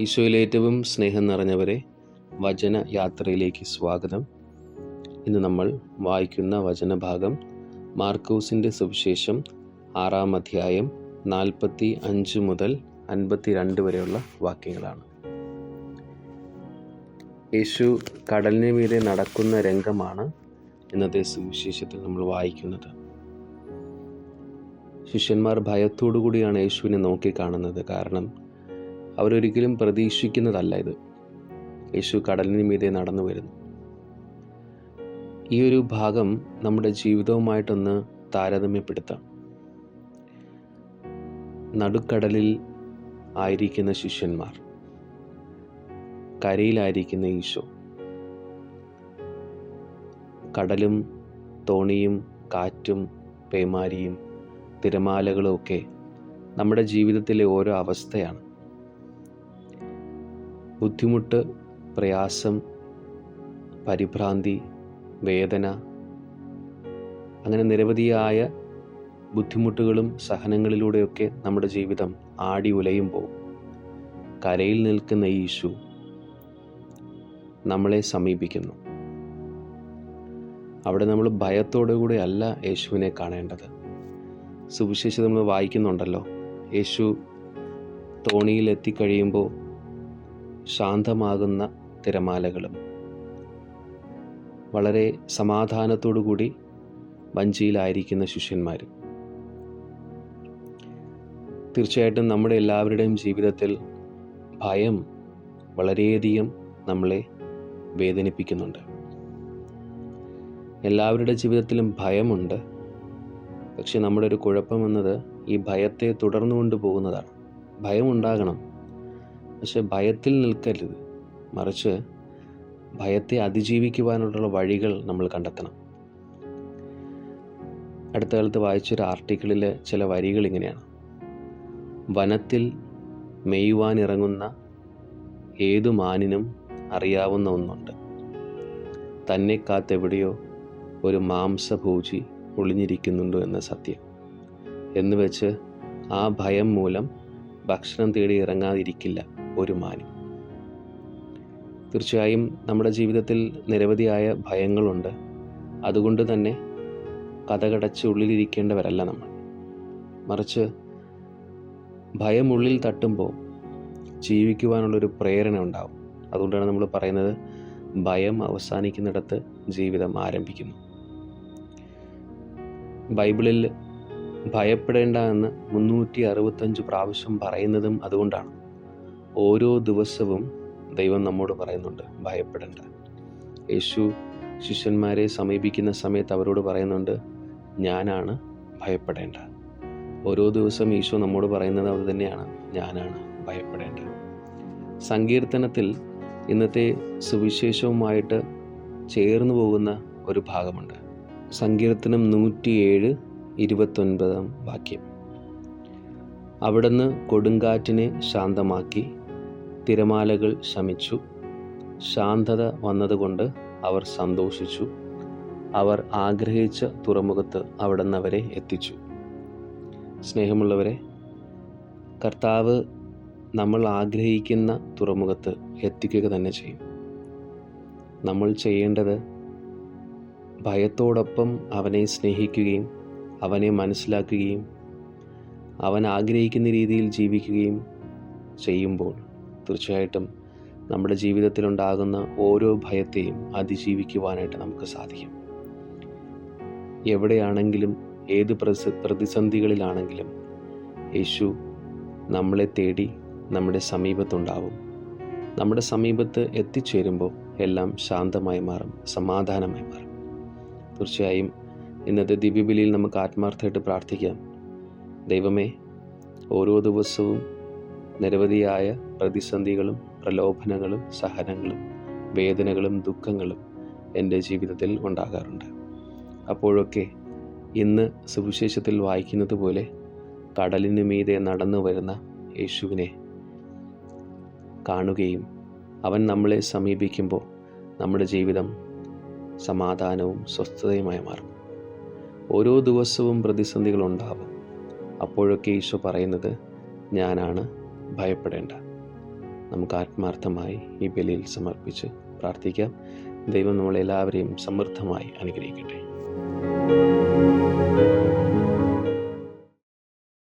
ഈശോയിൽ ഏറ്റവും സ്നേഹം നിറഞ്ഞവരെ വചന യാത്രയിലേക്ക് സ്വാഗതം. ഇന്ന് നമ്മൾ വായിക്കുന്ന വചനഭാഗം മാർക്കോസിന്റെ സുവിശേഷം ആറാം അധ്യായം നാൽപ്പത്തി അഞ്ച് മുതൽ അൻപത്തി രണ്ട് വരെയുള്ള വാക്യങ്ങളാണ്. യേശു കടലിന് മീതെ നടക്കുന്ന രംഗമാണ് ഇന്നത്തെ സുവിശേഷത്തിൽ നമ്മൾ വായിക്കുന്നത്. ശിഷ്യന്മാർ ഭയത്തോടു കൂടിയാണ് യേശുവിനെ നോക്കിക്കാണുന്നത്. കാരണം അവരൊരിക്കലും പ്രതീക്ഷിക്കുന്നതല്ല ഇത്. യേശു കടലിന് മീതെ നടന്നു വരുന്നു. ഈ ഒരു ഭാഗം നമ്മുടെ ജീവിതവുമായിട്ടൊന്ന് താരതമ്യപ്പെടുത്താം. നടുക്കടലിൽ ആയിരിക്കുന്ന ശിഷ്യന്മാർ. കരയിലായിരിക്കുന്ന ഈശോ. കടലും തോണിയും കാറ്റും പേമാരിയും തിരമാലകളും ഒക്കെ നമ്മുടെ ജീവിതത്തിലെ ഓരോ അവസ്ഥയാണ്. ബുദ്ധിമുട്ട് പ്രയാസം പരിഭ്രാന്തി വേദന അങ്ങനെ നിരവധിയായ ബുദ്ധിമുട്ടുകളും സഹനങ്ങളിലൂടെയൊക്കെ നമ്മുടെ ജീവിതം ആടി ഉലയുമ്പോൾ കരയിൽ നിൽക്കുന്ന ഈശു നമ്മളെ സമീപിക്കുന്നു. അവിടെ നമ്മൾ ഭയത്തോടു കൂടി അല്ല യേശുവിനെ കാണേണ്ടത്. സുവിശേഷം നമ്മൾ വായിക്കുന്നുണ്ടല്ലോ. യേശു തോണിയിൽ എത്തിക്കഴിയുമ്പോൾ ശാന്തമാകുന്ന തിരമാലകളും. വളരെ സമാധാനത്തോടു കൂടി വഞ്ചിയിലായിരിക്കുന്ന ശിഷ്യന്മാരും. തീർച്ചയായിട്ടും നമ്മുടെ എല്ലാവരുടെയും ജീവിതത്തിൽ ഭയം വളരെയധികം നമ്മളെ വേദനിപ്പിക്കുന്നുണ്ട്. എല്ലാവരുടെ ജീവിതത്തിലും ഭയമുണ്ട്. പക്ഷെ നമ്മുടെ ഒരു കുഴപ്പമെന്നത് ഈ ഭയത്തെ തുടർന്നു കൊണ്ടുപോകുന്നതാണ് ഭയമുണ്ടാകണം. പക്ഷെ ഭയത്തിൽ നിൽക്കരുത്. മറിച്ച് ഭയത്തെ അതിജീവിക്കുവാനുള്ള വഴികൾ നമ്മൾ കണ്ടെത്തണം. അടുത്ത കാലത്ത് വായിച്ചൊരു ആർട്ടിക്കിളിലെ ചില വരികൾ ഇങ്ങനെയാണ്. വനത്തിൽ മെയ്യുവാനിറങ്ങുന്ന ഏതു മാനിനും അറിയാവുന്ന ഒന്നുണ്ട്. തന്നെ കാത്തെവിടെയോ ഒരു മാംസഭൂജി ഒളിഞ്ഞിരിക്കുന്നുണ്ടോ എന്ന സത്യം. എന്ന് വെച്ച് ആ ഭയം മൂലം ഭക്ഷണം തേടി ഇറങ്ങാതിരിക്കില്ല. ഒരു മാനി തീർച്ചയായും നമ്മുടെ ജീവിതത്തിൽ നിരവധിയായ ഭയങ്ങളുണ്ട്. അതുകൊണ്ട് തന്നെ കഥകടച്ച് ഉള്ളിലിരിക്കേണ്ടവരല്ല നമ്മൾ. മറിച്ച് ഭയം ഉള്ളിൽ തട്ടുമ്പോൾ ജീവിക്കുവാനുള്ളൊരു പ്രേരണ ഉണ്ടാവും. അതുകൊണ്ടാണ് നമ്മൾ പറയുന്നത് ഭയം അവസാനിക്കുന്നിടത്ത് ജീവിതം ആരംഭിക്കുന്നു. ബൈബിളിൽ ഭയപ്പെടേണ്ട എന്ന് മുന്നൂറ്റി അറുപത്തഞ്ച് പ്രാവശ്യം പറയുന്നതും അതുകൊണ്ടാണ്. ഓരോ ദിവസവും ദൈവം നമ്മോട് പറയുന്നുണ്ട് ഭയപ്പെടേണ്ട. യേശു ശിഷ്യന്മാരെ സമീപിക്കുന്ന സമയത്ത് അവരോട് പറയുന്നുണ്ട് ഞാനാണ് ഭയപ്പെടേണ്ട. ഓരോ ദിവസം ഈശോ നമ്മോട് പറയുന്നത് അത് തന്നെയാണ് ഞാനാണ് ഭയപ്പെടേണ്ട. സങ്കീർത്തനത്തിൽ ഇന്നത്തെ സുവിശേഷവുമായിട്ട് ചേർന്നു പോകുന്ന ഒരു ഭാഗമുണ്ട്. സങ്കീർത്തനം നൂറ്റിയേഴ് ഇരുപത്തൊൻപതാം വാക്യം. അവിടുന്ന് കൊടുങ്കാറ്റിനെ ശാന്തമാക്കി തിരമാലകൾ ശമിച്ചു. ശാന്തത വന്നതുകൊണ്ട് അവർ സന്തോഷിച്ചു. അവർ ആഗ്രഹിച്ച തുറമുഖത്ത് അവിടുന്ന് അവരെ എത്തിച്ചു. സ്നേഹമുള്ളവരെ കർത്താവ് നമ്മൾ ആഗ്രഹിക്കുന്ന തുറമുഖത്ത് എത്തിക്കുക തന്നെ ചെയ്യും. നമ്മൾ ചെയ്യേണ്ടത് ഭയത്തോടൊപ്പം അവനെ സ്നേഹിക്കുകയും അവനെ മനസ്സിലാക്കുകയും അവൻ ആഗ്രഹിക്കുന്ന രീതിയിൽ ജീവിക്കുകയും ചെയ്യുമ്പോൾ തീർച്ചയായിട്ടും നമ്മുടെ ജീവിതത്തിലുണ്ടാകുന്ന ഓരോ ഭയത്തെയും അതിജീവിക്കുവാനായിട്ട് നമുക്ക് സാധിക്കും. എവിടെയാണെങ്കിലും ഏത് പ്രതിസന്ധികളിലാണെങ്കിലും യേശു നമ്മളെ തേടി നമ്മുടെ സമീപത്തുണ്ടാവും. നമ്മുടെ സമീപത്ത് എത്തിച്ചേരുമ്പോൾ എല്ലാം ശാന്തമായി മാറും സമാധാനമായി മാറും. തീർച്ചയായും ഇന്നത്തെ ദിവ്യബലിയിൽ നമുക്ക് ആത്മാർത്ഥമായിട്ട് പ്രാർത്ഥിക്കാം. ദൈവമേ ഓരോ ദിവസവും നിരവധിയായ പ്രതിസന്ധികളും പ്രലോഭനങ്ങളും സഹനങ്ങളും വേദനകളും ദുഃഖങ്ങളും എന്റെ ജീവിതത്തിൽ ഉണ്ടാകാറുണ്ട്. അപ്പോഴൊക്കെ ഇന്ന് സുവിശേഷത്തിൽ വായിക്കുന്നത് പോലെ കടലിനു മീതെ നടന്നു വരുന്ന യേശുവിനെ കാണുകയും അവൻ നമ്മളെ സമീപിക്കുമ്പോൾ നമ്മുടെ ജീവിതം സമാധാനവും സ്വസ്ഥതയുമായി മാറും. ഓരോ ദിവസവും പ്രതിസന്ധികളുണ്ടാവും അപ്പോഴൊക്കെ ഈശോ പറയുന്നത് ഞാനാണ് ഭയപ്പെടേണ്ട. നമുക്ക് ആത്മാർത്ഥമായി ഈ ബലിയിൽ സമർപ്പിച്ച് പ്രാർത്ഥിക്കാം. ദൈവം നമ്മളെല്ലാവരെയും സമൃദ്ധമായി അനുഗ്രഹിക്കട്ടെ.